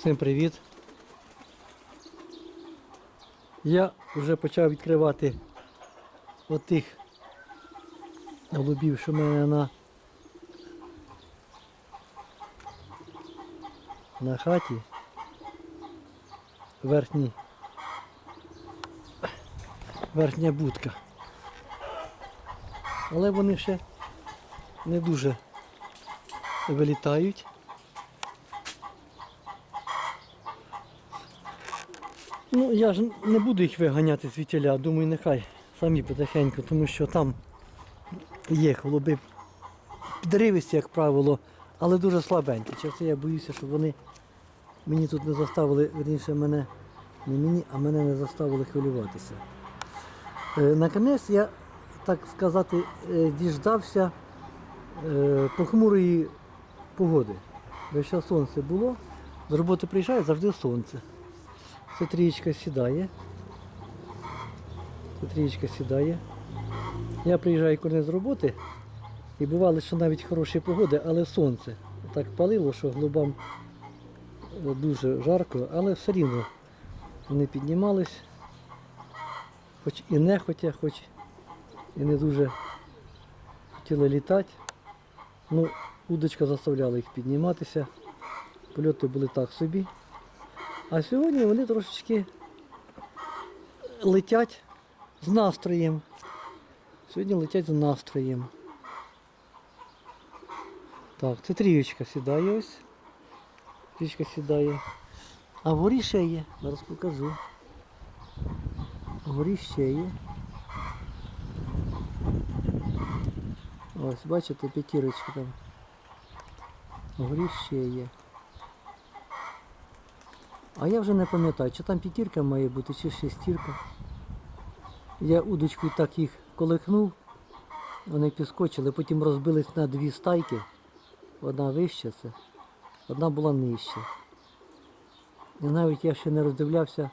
Всім привіт. Я вже почав відкривати отих голубів, що в мене на, на хаті. Верхній верхня будка. Але вони ще не дуже вилітають. Ну, я ж не буду їх виганяти звідтіля, думаю, нехай самі потихеньку, тому що там є голуби підривисті, як правило, але дуже слабенькі. Це я боюся, щоб вони мені тут не заставили, верніше мене, не мені, а мене не заставили хвилюватися. Е, Наконець я, так сказати, е, діждався е, похмурої погоди. Бо ще сонце було, з роботи приїжджаю, завжди сонце. Це трієчка сідає. Це трієчка сідає. Я приїжджаю коли з роботи і бувало, що навіть хороші погоди, але сонце так палило, що голубам е, дуже жарко, але все рівно вони піднімались, хоч і нехотя, хоч і не дуже хотіли літати. Ну, удочка заставляла їх підніматися. Польоти були так собі. А сьогодні вони трошечки летять з настроєм. Сьогодні летять з настроєм. Так, це трієчка сідає ось. Трієчка сідає. А вгорі ще є. Зараз покажу. Вгорі ще є. Ось, бачите, п'ятірочка там. Вгорі ще є. А я вже не пам'ятаю, чи там п'ятірка має бути, чи шестірка. Я удочкою так їх колихнув, вони підскочили, потім розбились на дві стайки. Одна вища це, одна була нижча. І навіть я ще не роздивлявся,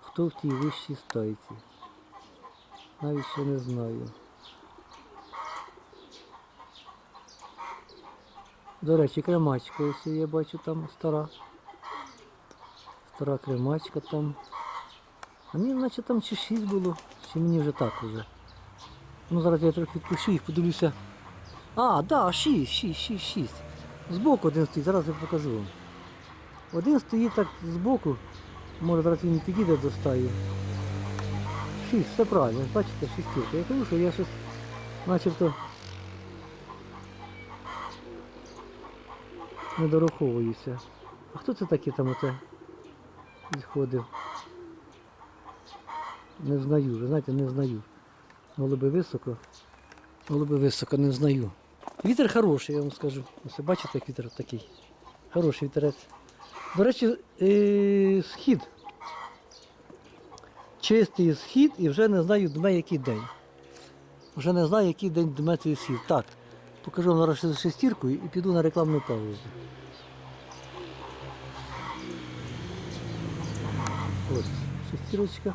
хто в тій вищій стайці. Навіть ще не знаю. До речі, кремачка, ось я бачу там стара. Стара кремачка там. А мені наче там чи 6 було, чи мені вже так уже. Ну зараз я трохи відпущу їх, подивлюся. А, да, 6, 6, 6, 6. Збоку один стоїть, зараз я покажу вам. Один стоїть так збоку, може зараз він підійде до стаї. 6, все правильно, бачите, шістірка. Я кажу, що я щось начебто не дораховуюся. А хто це такі там оце? Відходив. Не знаю, ви знаєте, не знаю. Голуби високо. Голуби високо, не знаю. Вітер хороший, я вам скажу. Ось бачите, як вітер такий. Хороший вітерець. До речі, е- схід. Чистий схід і вже не знаю дме який день. Вже не знаю, який день дме цей схід. Так, покажу вам зараз шестірку і піду на рекламну паузу. Ось шестірочка.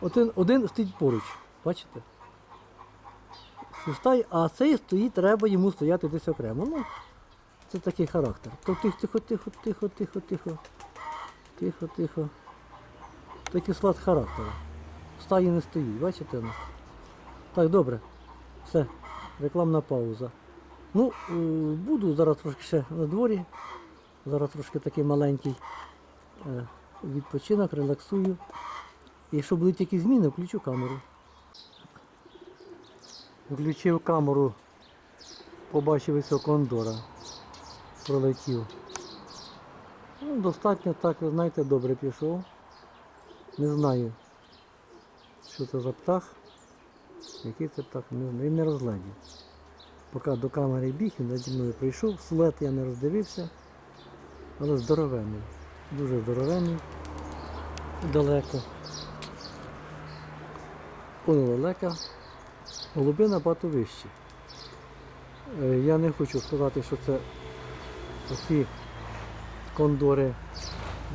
Один, один стоїть поруч, бачите? Стай, а цей стоїть, треба йому стояти десь окремо. Ну, це такий характер. То тихо, тихо, тихо, тихо, тихо, тихо. Тихо, тихо. Такий склад характеру. Стаї не стоїть, бачите? Так, добре. Все, рекламна пауза. Ну, е, буду зараз трошки ще на дворі. Зараз трошки такий маленький е, відпочинок, релаксую. І якщо будуть якісь зміни, включу камеру. Включив камеру, побачив ось кондора. Пролетів. Ну, достатньо так, знаєте, добре пішов. Не знаю, що це за птах. Який це птах, не знаю. Він не розглядів. Поки до камери біг, він наді мною прийшов, силует я не роздивився, але здоровенний, дуже здоровенний, далеко. Он лелека, голуби набагато вищі. Е, Я не хочу сказати, що це оці кондори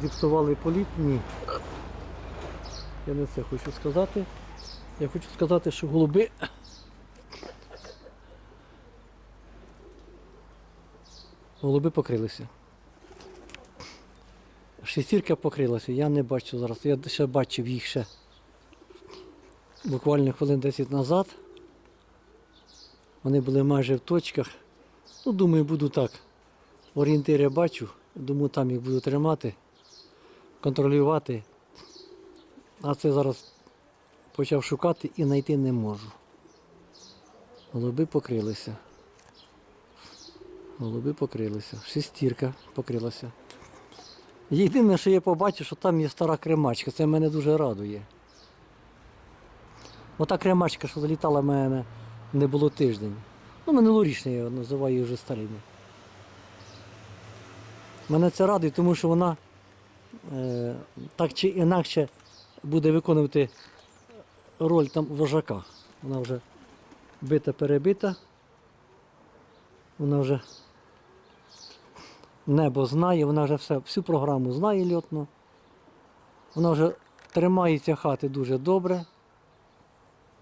зіпсували політ, ні. Я не це хочу сказати. Я хочу сказати, що голуби Голуби покрилися. Шестірка покрилася, я не бачу зараз. Я ще бачив їх ще буквально хвилин 10 назад. Вони були майже в точках. Ну, думаю, буду так. Орієнтири бачу. Думаю, там їх буду тримати, контролювати. А це зараз почав шукати і знайти не можу. Голуби покрилися. Голуби покрилися. Шестірка покрилася. Єдине, що я побачив, що там є стара кремачка. Це мене дуже радує. Ота кремачка, що залітала в мене не було тиждень. Ну, минулорічна я називаю її вже старими. Мене це радує, тому що вона е, так чи інакше буде виконувати роль там вожака. Вона вже бита перебита. Вона вже небо знає, вона вже все, всю програму знає льотно. Вона вже тримається хати дуже добре.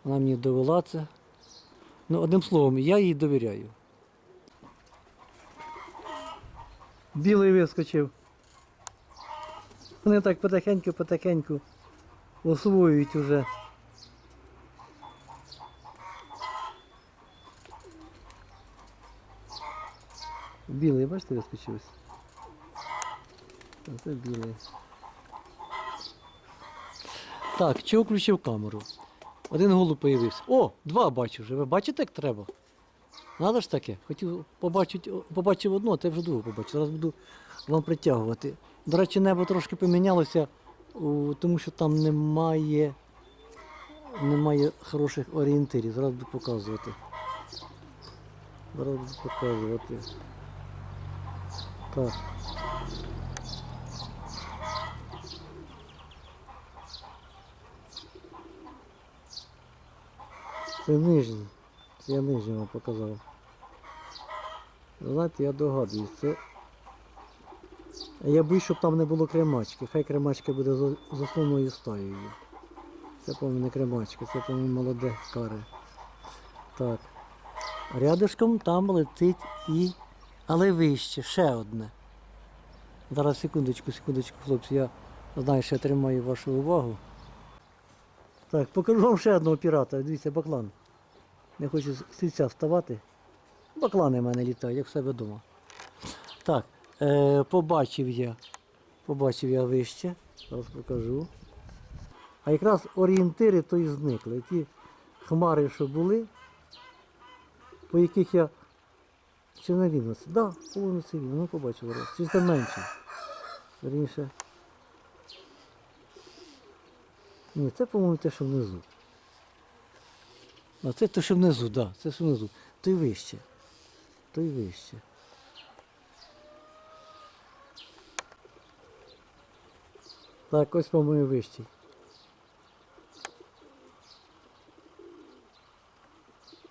Вона мені довела це. Ну, одним словом, я їй довіряю. Білий вискочив. Вони так потихеньку-потихеньку освоюють уже. Білий, бачите, вискочився? Це білий. Так, чого включив камеру? Один голуб появився. О, два бачу вже. Ви бачите, як треба? Надо ж таке. Хотів побачити, побачив одну, а те вже другу побачив. Зараз буду вам притягувати. До речі, небо трошки помінялося, тому що там немає, немає хороших орієнтирів. Зараз буду показувати. Зараз буду показувати. Так. Це нижній. Це я нижній вам показав. Знаєте, я догадуюсь, це. Я боюсь, щоб там не було кремачки. Хай кремачка буде з основною стаєю. Це по-моєму не кремачка, це по-моєму молоде каре. Так. Рядышком там летить і. Але вище, ще одне. Зараз секундочку, секундочку, хлопці, я знаю, що тримаю вашу увагу. Так, покажу вам ще одного пірата. Дивіться, баклан. Не хочу з стільця вставати. Баклани в мене літають, як в себе вдома. Так, е, побачив я. Побачив я вище. Зараз покажу. А якраз орієнтири то і зникли. Ті хмари, що були, по яких я. Чи не він? Так, да, повинно це він. Ну побачив зараз. Чи це менше. Верніше. Ні, це, по-моєму, те, що внизу. А це те, що внизу, так, да, це що внизу. Той вище. Той вище. Так, ось по-моєму вищий.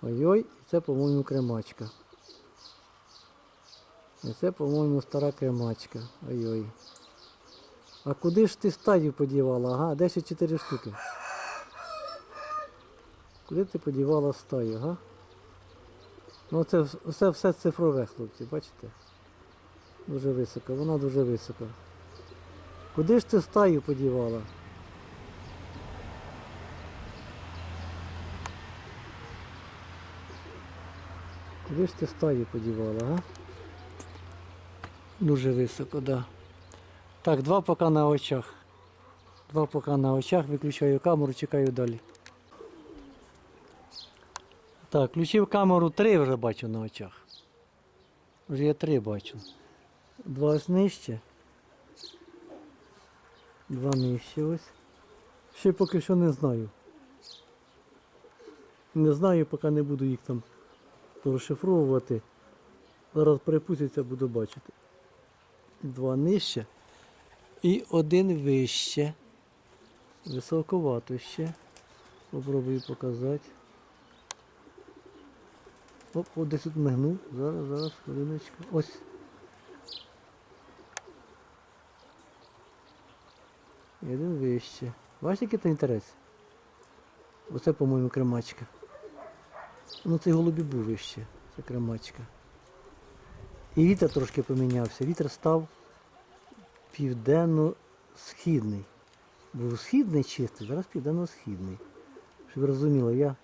Ой-ой, це, по-моєму, кремачка. І це, по-моєму, стара кремачка. Ой-ой. А куди ж ти стадію подівала? Ага, 10-4 штуки. Куди ти подівала стаю, ага? Ну це вс- все, все цифрове, хлопці, бачите? Дуже високо, вона дуже висока. Куди ж ти стаю подівала? Куди ж ти стаю подівала, ага? Дуже високо, так. Да. Так, два поки на очах. Два поки на очах, виключаю камеру, чекаю далі. Так, включив камеру, три вже бачу на очах. Вже я три бачу. Два нижче. Два нижче ось. Ще поки що не знаю. Не знаю, поки не буду їх там розшифровувати. Зараз перепустяться, буду бачити. Два нижче. І один вище. Високовато ще. Попробую показати. Оп, от десь тут мигнув. Зараз, зараз, хвилиночку. Ось. Один вище. Бачите, який це інтерес? Оце, по-моєму, кремачка. Ну цей голубі був вище. Це кремачка. І вітер трошки помінявся. Вітер став південно-східний. Був східний чистий, зараз південно-східний. Щоб ви розуміли, я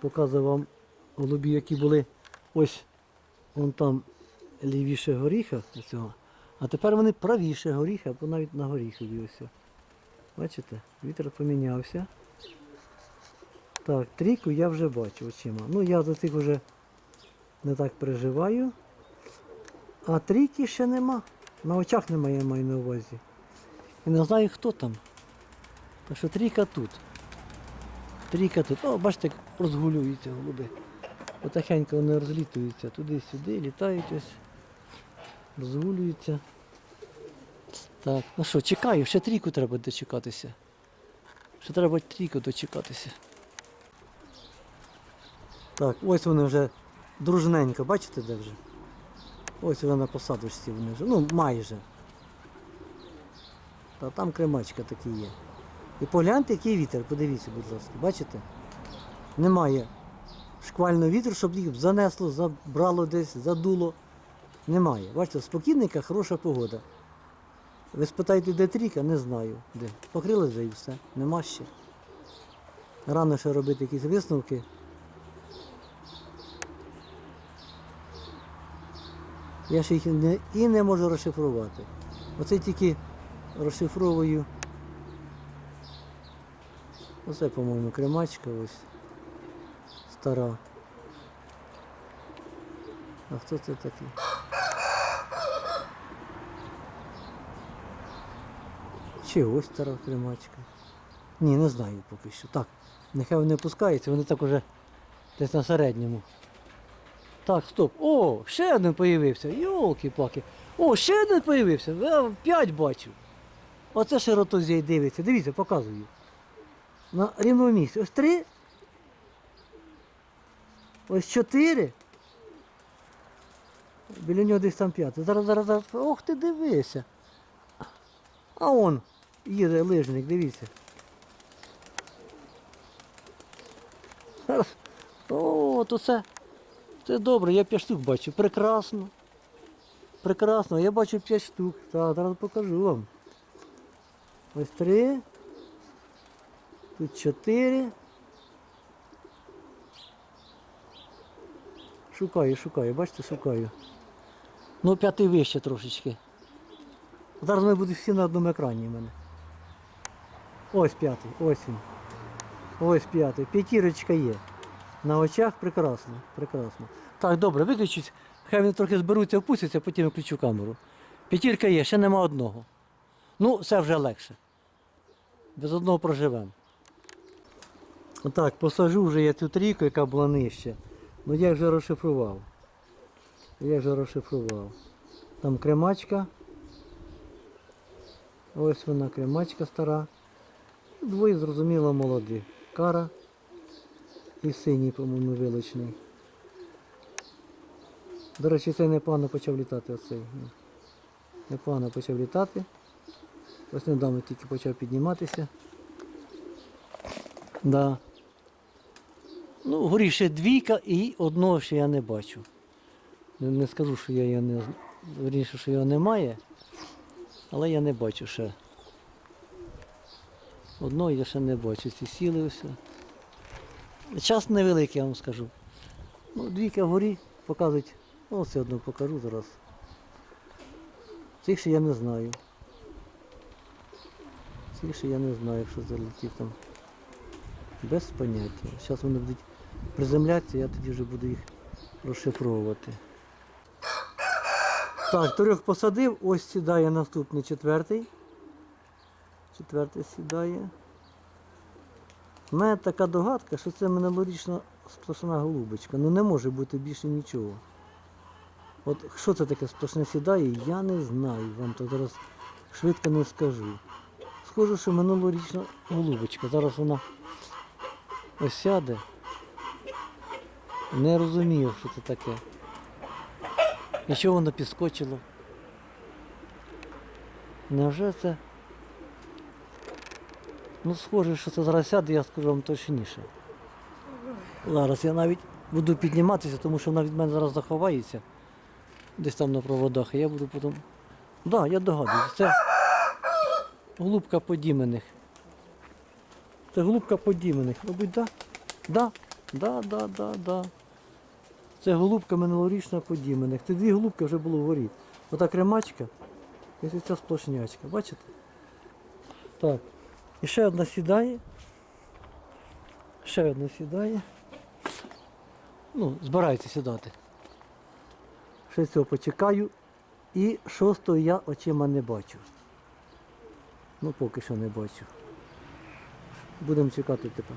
показував вам голубі, які були ось вон там лівіше горіха цього. А тепер вони правіше горіха, або навіть на горіхові ось. Бачите, вітер помінявся. Так, трійку я вже бачу очима. Ну я за цих вже не так переживаю. А трійки ще нема. На очах немає, я маю на увазі. І не знаю хто там. Так що трійка тут. Трійка тут. О, бачите, як розгулюються голуби. Потихеньку вони розлітуються туди-сюди, літають ось. Розгулюються. Так, ну що, чекаю, ще трійку треба дочекатися. Ще треба трійку дочекатися. Так, ось вони вже дружненько, бачите де вже? Ось вона на посадочці вже. Ну, майже. Та там кремачка такі є. І погляньте, який вітер, подивіться, будь ласка, бачите? Немає шквального вітру, щоб їх занесло, забрало десь, задуло. Немає. Бачите, спокійненька, хороша погода. Ви спитаєте, де трійка, не знаю. Де. Покрили вже і все. Нема ще. Рано ще робити якісь висновки. Я ще їх не, і не можу розшифрувати. Оце тільки розшифровую. Оце, по-моєму, кремачка ось. Стара. А хто це такий? Чи ось стара кремачка? Ні, не знаю поки що. Так, нехай вони опускаються, вони так уже десь на середньому. Так, стоп. О, ще один появився. Йолки-паки. О, ще один появився. Я п'ять бачу. Оце широтозій дивиться. Дивіться, показую. На рівному місці. Ось три. Ось чотири. Біля нього десь там п'ятий. Зараз, зараз, зараз. Ох ти дивися. А он їде лижник, дивіться. О, то це. Це добре, я 5 штук бачу. Прекрасно. Прекрасно, я бачу 5 штук. Так, зараз покажу вам. Ось три. Тут чотири. Шукаю, шукаю, бачите, шукаю. Ну, п'ятий вище трошечки. Зараз вони будуть всі на одному екрані в мене. Ось п'ятий, ось він. Ось п'ятий. П'ятірочка є. На очах прекрасно, прекрасно. Так, добре, виключіть. Хай вони трохи зберуться, опустяться, потім я включу камеру. П'ятірка є, ще нема одного. Ну, це вже легше. Без одного проживемо. Так, посажу вже я цю трійку, яка була нижче. Ну я вже розшифрував. Я вже розшифрував. Там кремачка. Ось вона кремачка стара. Двоє зрозуміло молоді. Кара і синій, по-моєму, вилочний. До речі, цей непогано почав літати оцей. Непогано почав літати. Ось недавно тільки почав підніматися. Да. Ну, горі ще двійка і одного ще я не бачу. Не, не скажу, що я його не вірніше, що його немає, але я не бачу ще. Одного я ще не бачу. Ці сіли все. Час невеликий, я вам скажу. Ну, двійка вгорі показують. Ну, все одно покажу зараз. Цих ще я не знаю. Цих ще я не знаю, якщо залетів там. Без поняття. Зараз вони будуть приземлятися, я тоді вже буду їх розшифровувати. Так, трьох посадив, ось сідає наступний четвертий. Четвертий сідає. У мене така догадка, що це минулорічна сплошна голубочка. Ну не може бути більше нічого. От що це таке сплошне сідає, я не знаю. Вам то зараз швидко не скажу. Схоже, що минулорічна голубочка. Зараз вона ось сяде. Не розумію, що це таке. І що воно підскочило? Невже це? Ну, схоже, що це зараз сяде, я скажу вам точніше. Зараз я навіть буду підніматися, тому що вона від мене зараз заховається. десь там на проводах, і я буду потім. Так, да, я догадуюсь, це голубка подімених. Це голубка подімених. Мабуть, так? Да? Да, да, да, да. Це голубка минулорічна подімених. Це дві голубки вже було в воріт. Ота кремачка і ця сплошнячка. Бачите? Так. І ще одна сідає. Ще одна сідає. Ну, збирається сідати. Ще цього почекаю. І шостого я очима не бачу. Ну, поки що не бачу. Будемо чекати тепер.